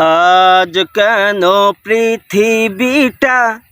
আজ কেন পৃথিবীটা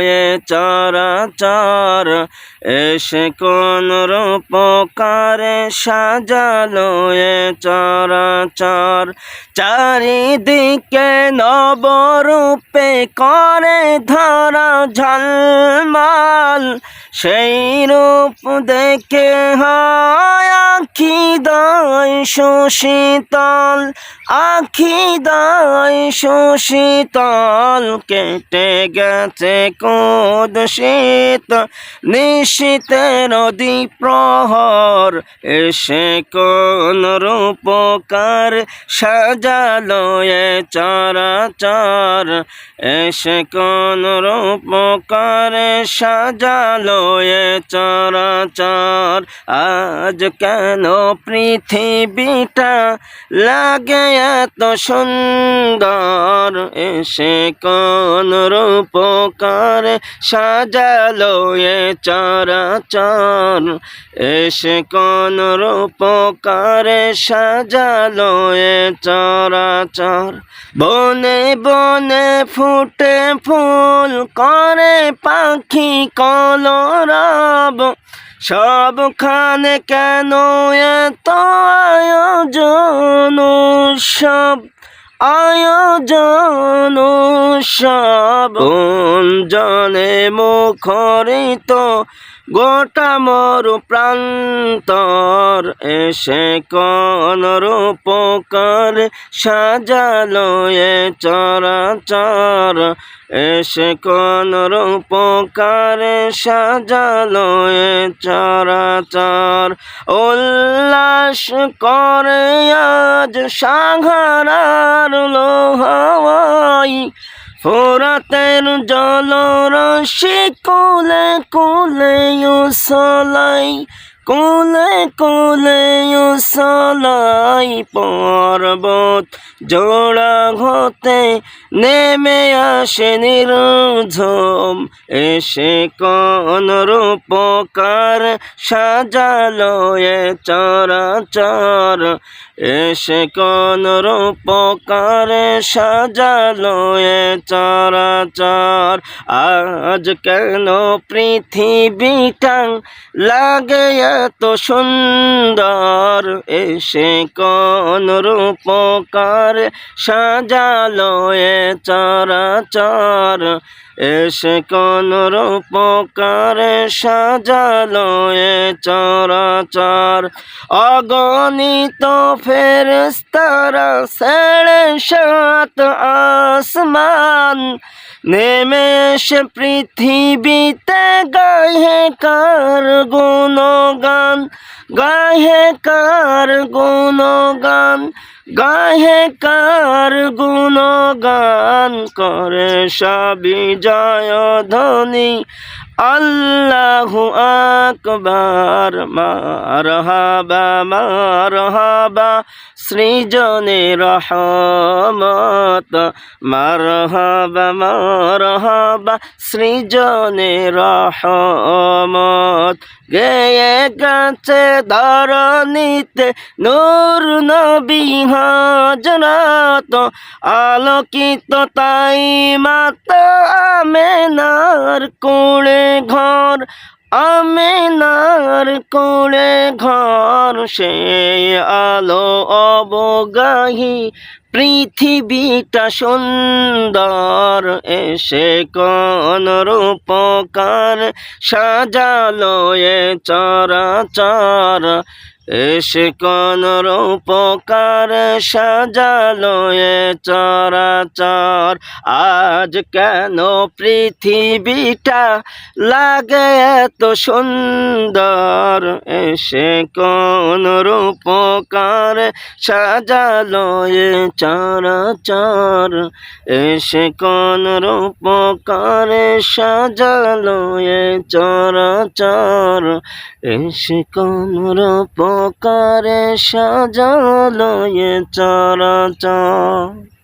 এ চরাচর। এসে কোন রূপকারে সাজালোয়ে চরাচর। চারিদিকে নবরূপে করে ধরা ঝলমাল। সেই রূপ দেখে হয় আখি দায় সুশীতল আখি দায় সুশীতল কেটে গেছে কোদ শীত। নিশীতের প্রহর এসে কোন রূপকার সাজালো এ চরাচর। এসে কোন রূপকার সাজালো এ চরাচর। আজ কেন পৃথিবীটা লাগে এত সুন্দর? এসে কোন রূপকার সাজালো এ চরাচর? এসে কোন রূপকার সাজালো এ চরাচর? বনে বনে ফুটে ফুল করে পাখি কলরব সবখানে কেন এত আয়োজন? সব আয়োজন সব জনে মুখরিত গোটা মরু প্রান্তর এসে কোন রূপকার সাজালো এ চরাচর। এসে কন রূপকার সাজালো এ চরাচর। উল্লাস করে আজ সাঘারার লোহাওয়াই ফোরাতের জলরসি কোলে কোলে সলাই কোলে কোলে সলাই পর্বত জোড়া ঘতে নেমে আসে নির্ঝম। এসে কোন রূপকার সাজালো এ চরাচর। এসে কোন রূপকার সাজালো এ চরাচর। আজ কেন পৃথিবীটা লাগে এত সুন্দর এসে কোন রূপকার সাজালো এ চরাচর। এসে কোন রূপকার সাজালো এ চরাচর। অগণিত ফেরস্তারা সেড়ে সাত আসমান। নেমে এসে পৃথিবীতে গায়ে কার গুণগান গায়ে কার গুণগান। গায়ে কার গুণগান করে সবিজয় ধ্বনি। আল্লাহু আকবার মারহাবা মারহাবা সৃজনে রহমত মারহাবা মারহাবা সৃজনে রহমত। গেয়ে গেছে ধরণীতে নূর নবী হাজরাত, আলোকিত তাই মাতা আমেনার কোড়ে ঘর, আমেনার কোড়ে ঘর, সে আলো অবগাহি পৃথিবীটা সুন্দর। এসে কন রূপকার সাজালো এ চরাচর এসে কোন রূপকার সাজালো এ চরাচর? আজ কেন পৃথিবীটা লাগে এত সুন্দর? এসে কোন রূপকার সাজালো এ চরাচর? এসে কোন রূপকার সাজালো এ চরাচর? এসে কোন রূপকার সাজালো এ চরাচর।